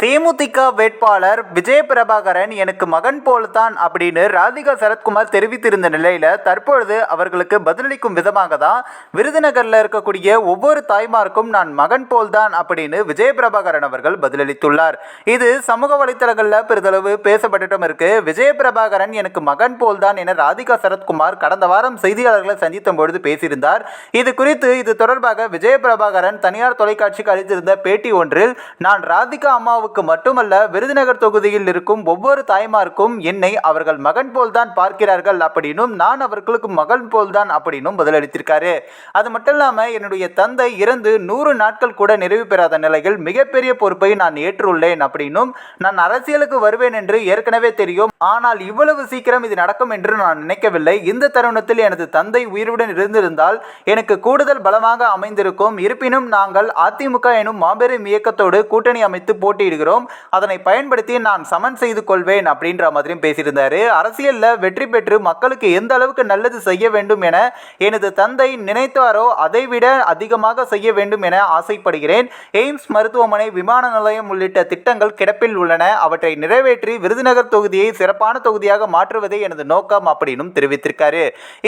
தேமுதிக வேட்பாளர் விஜய பிரபாகரன் எனக்கு மகன் போல்தான் அப்படின்னு ராதிகா சரத்குமார் தெரிவித்திருந்த நிலையில தற்பொழுது அவர்களுக்கு பதிலளிக்கும் விதமாக தான் விருதுநகர்ல இருக்கக்கூடிய ஒவ்வொரு தாய்மாருக்கும் நான் மகன் போல்தான் அப்படின்னு விஜய பிரபாகரன் அவர்கள் பதிலளித்துள்ளார். இது சமூக வலைத்தளங்கள்ல பெரிதளவு பேசப்பட்டுட்டும் இருக்கு. விஜய பிரபாகரன் எனக்கு மகன் போல்தான் என ராதிகா சரத்குமார் கடந்த வாரம் செய்தியாளர்களை சந்தித்த பொழுது பேசியிருந்தார். இது குறித்து இது தொடர்பாக விஜய பிரபாகரன் தனியார் தொலைக்காட்சிக்கு அளித்திருந்த பேட்டி ஒன்றில் நான் ராதிகா அம்மாவுக்கு மட்டுமல்ல விருதுநகர் தொகுதியில் இருக்கும் ஒவ்வொரு தாய்மாருக்கும் என்னை அவர்கள் மகன் போல்தான் பார்க்கிறார்கள் அப்படின்னும் நான் அவர்களுக்கு மகன் போல்தான் அப்படின்னும் பதிலளித்திருக்காரு. அது மட்டும் இல்லாமல் என்னுடைய தந்தை இறந்து நூறு நாட்கள் கூட நிறைவு பெறாத நிலையில் மிகப்பெரிய பொறுப்பை நான் ஏற்றுள்ளேன் அப்படின்னும் நான் அரசியலுக்கு வருவேன் என்று ஏற்கனவே தெரியும். ஆனால் இவ்வளவு சீக்கிரம் இது நடக்கும் என்று நான் நினைக்கவில்லை. இந்த தருணத்தில் எனது தந்தை உயிருடன் இருந்திருந்தால் எனக்கு கூடுதல் பலமாக அமைந்திருக்கும். இருப்பினும் நாங்கள் அதிமுக எனும் மாபெரும் இயக்கத்தோடு கூட்டணி அமைத்து போட்டியிடுகிறோம் அதனை பயன்படுத்தி நான் சமன் செய்து கொள்வேன் அப்படின்ற மாதிரியும் பேசியிருந்தாரு. அரசியலில் வெற்றி பெற்று மக்களுக்கு எந்த அளவுக்கு நல்லது செய்ய வேண்டும் என எனது தந்தை நினைத்தாரோ அதைவிட அதிகமாக செய்ய வேண்டும் என ஆசைப்படுகிறேன். எய்ம்ஸ் மருத்துவமனை விமான நிலையம் உள்ளிட்ட திட்டங்கள் கிடப்பில் உள்ளன. அவற்றை நிறைவேற்றி விருதுநகர் தொகுதியை சிறப்பான தொகுதியாக மாற்றுவதே எனது நோக்கம் அப்படின்னும் தெரிவித்திருக்காரு.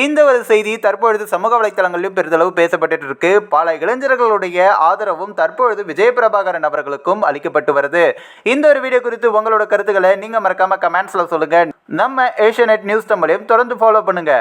இந்த ஒரு செய்தி தற்பொழுது சமூக வலைத்தளங்களிலும் பெரிதளவு பேசப்பட்டு இருக்கு. பல இளைஞர்களுடைய ஆதரவும் தற்பொழுது விஜயபிரபாகரன் அவர்களுக்கும் அளிக்கப்பட்டு வருது. இந்த ஒரு வீடியோ குறித்து உங்களோட கருத்துக்களை நீங்க மறக்காம கமெண்ட்ஸில் சொல்லுங்க. நம்ம ஏஷியநெட் நியூஸ் தமிழையும் தொடர்ந்து ஃபாலோ பண்ணுங்க.